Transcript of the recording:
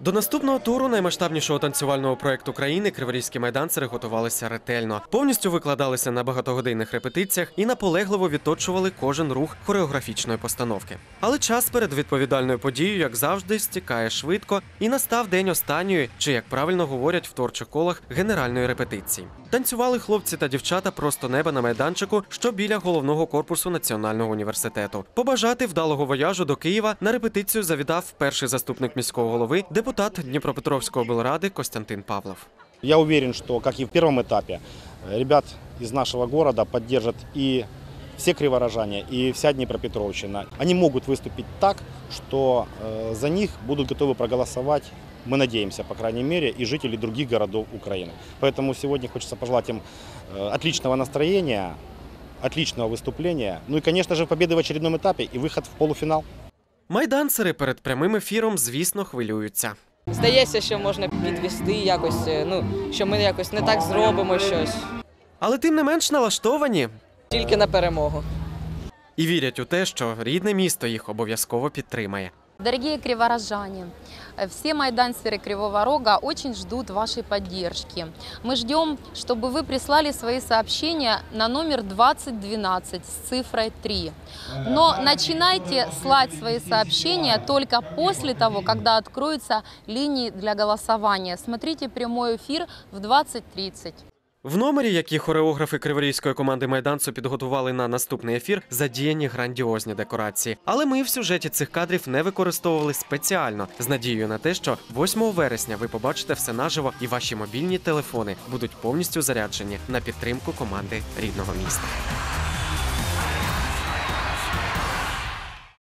До наступного туру наймасштабнішого танцювального проекту країни криворізькі майданцери готувалися ретельно, повністю викладалися на багатогодинних репетиціях і наполегливо відточували кожен рух хореографічної постановки. Але час перед відповідальною подією, як завжди, стікає швидко, і настав день останньої, чи як правильно говорять в творчих колах генеральної репетиції. Танцювали хлопці та дівчата просто неба на майданчику, що біля головного корпусу національного університету. Побажати вдалого вояжу до Києва на репетицію завідав перший заступник міського голови, депутат Дніпропетровської облради Костянтин Павлов. Я уверен, что, как и в первом этапе, э, ребят из нашего города поддержат и все криворожане, и вся Днепропетровщина. Они могут выступить так, что э, за них будут готовы проголосовать, мы надеемся, по крайней мере, и жители других городов Украины. Поэтому сегодня хочется пожелать им э, отличного настроения, отличного выступления, ну и, конечно же, победы в очередном этапе и выход в полуфинал. Майданцери перед прямим ефіром, звісно, хвилюються. Здається, що можна підвести якось, е, ну що ми якось не так зробимо щось, Але тим не менш налаштовані тільки на перемогу. і вірять у те, що рідне місто їх обов'язково підтримає. Дорогие криворожане, все майдансеры Кривого Рога очень ждут вашей поддержки. Мы ждем, чтобы вы прислали свои сообщения на номер 2012 с цифрой 3. Но начинайте слать свои сообщения только после того, когда откроются линии для голосования. Смотрите прямой эфир в 20.30. В номері, які хореографи криворізької команди майданцу підготували на наступний ефір, задіяні грандіозні декорації. Але ми в сюжеті цих кадрів не використовували спеціально з надією на те, що 8 вересня ви побачите все наживо, і ваші мобільні телефони будуть повністю заряджені на підтримку команди рідного міста.